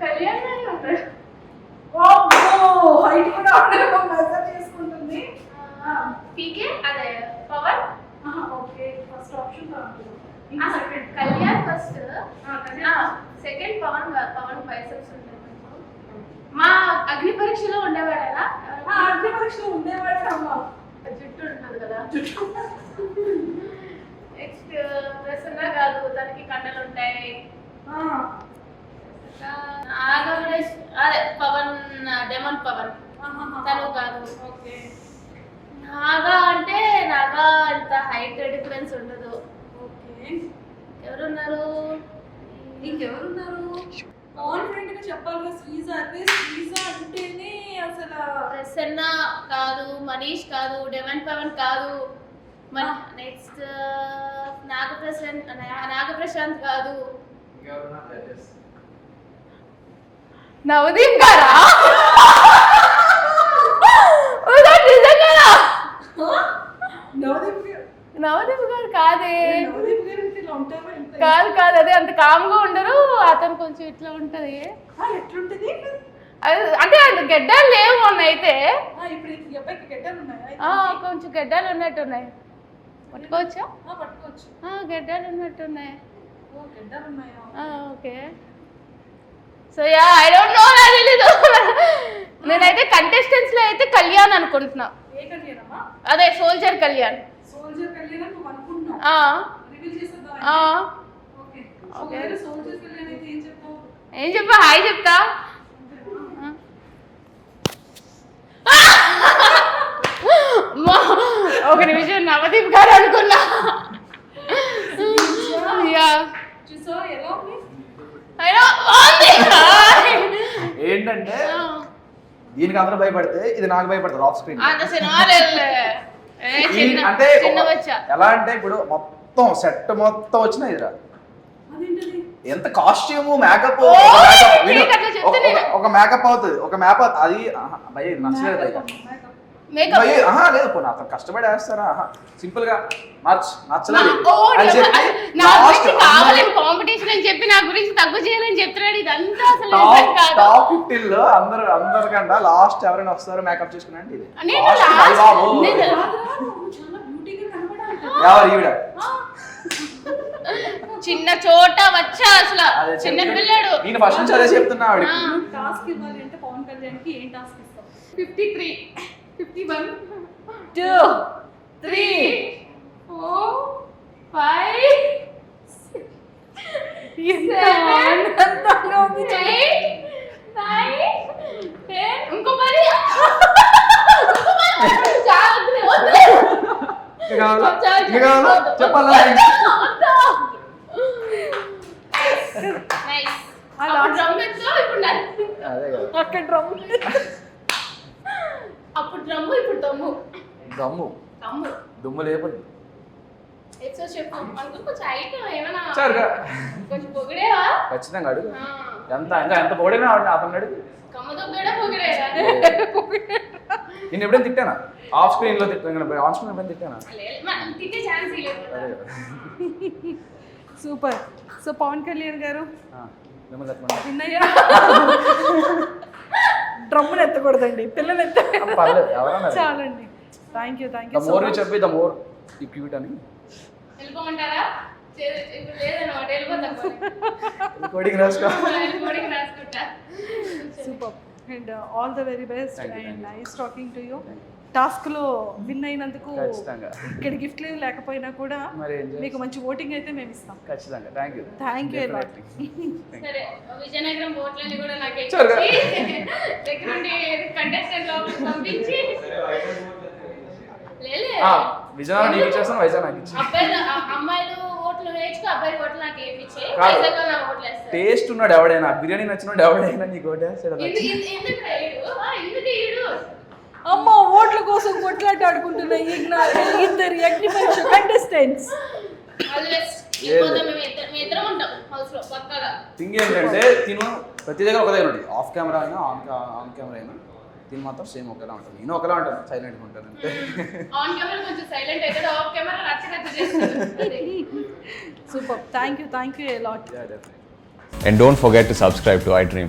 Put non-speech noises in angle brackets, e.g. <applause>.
కళ్యాణ్ చేసుకుంటుంది పీకే అదే Pawan okay first option Kalyan first second Pawan Pawan biceps ఉంటాయి మా అగ్ని పరీక్షలో ఉండేవాడేనా అగ్ని పరీక్షలో ఉండేవాడు అమ్మా జుట్టు ఉంటుంది కదా నెక్స్ట్ తనకి కండలు ఉంటాయి అదే పవన్ డెమన్ పవన్. తను కాదు. ఓకే. నాగా అంటే నాగా ఇంత హైట్ డిఫరెన్స్ ఉండదు. ఓకే. ఎవరున్నారు? ఇంకెవరున్నారు? కాన్ఫిడెంట్గా చెప్పాలి శ్రీజ అంటే శ్రీజ అంటేనే అసలు ప్రసన్న కాదు మనీష్ కాదు డెమన్ పవన్ కాదు. నెక్స్ట్ నాగప్రశాంత్ నాగప్రశాంత్ కాదు. నవదీప్ గారా? నవదీప్ గారు. కాదే. కాదు కాదు అదే అంత కామ్గా ఉండరు అతను కొంచెం ఇట్లా ఉంటది. అంటే అంత గెడ్డాలు లేవు మొన్న అయితే. ఆ, ఇప్పుడు ఈ అబ్బాయికి గడ్డలు ఉన్నాయా? ఆ, కొంచెం గెడ్డాలు ఉన్నట్టున్నాయి. పట్టుకోవచ్చా? గెడ్డాలు ఉన్నట్టున్నాయి. Okay. So yeah I don't know నాకు తెలీదు. నేనైతే కంటెస్టెంట్స్లో అయితే కళ్యాణ్ అనుకుంటున్నా. ఏ అదే సోల్జర్ కళ్యాణ్. సోల్జర్ కళ్యాణ్ నువ్వు అనుకుంటున్నావు ఆ, రివీల్ చేసేద్దాం ఆ. Okay okay. ఒకవేళ సోల్జర్ కళ్యాణ్ అయితే ఏం చెప్తావు ఏం చెప్పా హాయ్ చెప్తా అమ్మా, ఒక నిమిషం నవదీప్ గారు అనుకున్నా. యా. చూసా ఎలా ఉంది అయినా బాగుంది. ఏంటంటే దీనికి అందరూ భయపడితే ఇది నాకు భయపడతారు ఆఫ్ స్క్రీన్ అంటే ఎలా అంటే ఇప్పుడు మొత్తం సెట్ మొత్తం వచ్చిన ఇదిరా? ఎంత కాస్ట్యూమ్ మేకప్ ఒక మేకప్ అవుతుంది. ఒక మేకప్ అది భయ నచ్చలేదు మేకప్ ఆహా లేదు అతను కష్టపడి వేస్తారా? ఆహా సింపుల్గా నచ్చ నచ్చలేదు అని చెప్పి నా లాస్ట్ గురించి కాంపిటీషన్ అని చెప్పి నా గురించి తక్కువ చేయాలని చెప్తున్నాడు. ఇదంతా అసలు నిజం టాప్ కాదు. టాప్ ఫిఫ్టీన్లో అందరు అందరికంట లాస్ట్ ఎవరైనా వస్తారో మేకప్ చేసుకుని అంటే ఇది. నేను Last last- భయ బాబు. నేను- కాదురా, నువ్వు చాలా బ్యూటీగా కనబడాలి ఎవరు? ఈవిడ. చిన్న చోట వచ్చా అసలు. అదే చిన్న చెప్పు. పిల్లడు. నేను ఫస్ట్ నుంచి అదే చెప్తున్నా ఆవిడకి. టాస్క్ ఇవ్వాలి అంటే పవన్ కళ్యాణ్కి ఏం టాస్క్ ఇస్తావు? Fifty three fifty one two three four five ఇంకో పది జాగ్రత్త, వద్దు. ఇంకా కావాలా? చాలు, ఇంకా కావాలా? వద్దు, చెప్పాలా వద్దు, వద్దు. Nice. అలా. అప్పుడు drum ఎత్తుకో, ఇప్పుడు నన్ను. అదే కదా అక్కడ డ్రమ్ అప్పుడు డ్రమ్ము ఇప్పుడు దమ్ము. దమ్ము? దమ్ము. దుమ్ము లేపండి. ఎక్సో చెప్పు? అనుకో కొంచెం ఐటమ్ ఏమైనా సరిగా కొంచెం పొగిడేవా? ఖచ్చితంగా అడుగు. ఆ, ఎంత ఇంకా ఎంత పొడినా అతను అడుగు. కమ్మదొబ్బేడా పొగిడేరా నేను ఎప్పుడైనా తిట్టానా? ఆఫ్ స్క్రీన్లో తిట్టాను ఆన్ స్క్రీన్ ఎప్పుడైనా తిట్టానా? లేదు, మనం తిట్టే ఛాన్స్ లేదు అదే. కదా సూపర్. సో పవన్ కళ్యాణ్ గారు? విన్నయ్య? <laughs> డ్రమ్ములు ఎత్తకూడదండి. పిల్లలు ఎత్త ఆ, పర్లేదు ఎవరన్నా చాలండి. Thank you thank the you so more చెప్పి ద మోర్ ఈ క్యూట్ అని వెళ్ళిపోమంటారా? చే- ఇప్పుడు లేదన్నమాట వెళ్ళిపోతాం కోడింగ్ రాసుకో. కోడికి రాసుకుంటా. Super and all the very best and. Nice talking to you టాస్క్లో విన్ అయినందుకు ఖచ్చితంగా. ఇక్కడ గిఫ్ట్లు ఏం లేకపోయినా కూడా? మీకు మంచి ఓటింగ్ అయితే మేము ఇస్తాం. ఖచ్చితంగా. Thank you thank you lot సరే విజయనగరం బోట్లని కూడా నాకు <laughs> దగ్గర నుండి కంటెస్టెంట్ పంపించి. విజయనగరం నీకు ఇచ్చేస్తాను వైజాగ్ నాకు ఇచ్చి అమ్మాయిలు టేస్ట్ ఉన్నాడు ఎవడైనా బిర్యానీ నచ్చినోడు ఎవడైనా నీకు ఓటేస్తాడు అమ్మ ఓట్ల కోసం కొట్లాట ఆడుకుంటున్నాయి ఇద్దరు కంటెస్టెంట్స్ హౌస్లో పక్కగా. థింగ్ ఏంటంటే తిను ప్రతి దగ్గర ఒక దగ్గర ఉంది ఆఫ్ కెమెరా అయినా ఆన్ ఆన్ కెమెరా అయినా దీని మాత్రం సేమ్ ఒకేలా ఉంటుంది. నేను ఒకేలా ఉంటాను సైలెంట్గా ఉంటాను అంతే. ఆన్ కెమెరా కొంచెం సైలెంట్ అయితే ఆఫ్ కెమెరా రచ్చ రచ్చ చేస్తుంది. Super thank you thank you lot definitely. And don't forget to subscribe to iDream.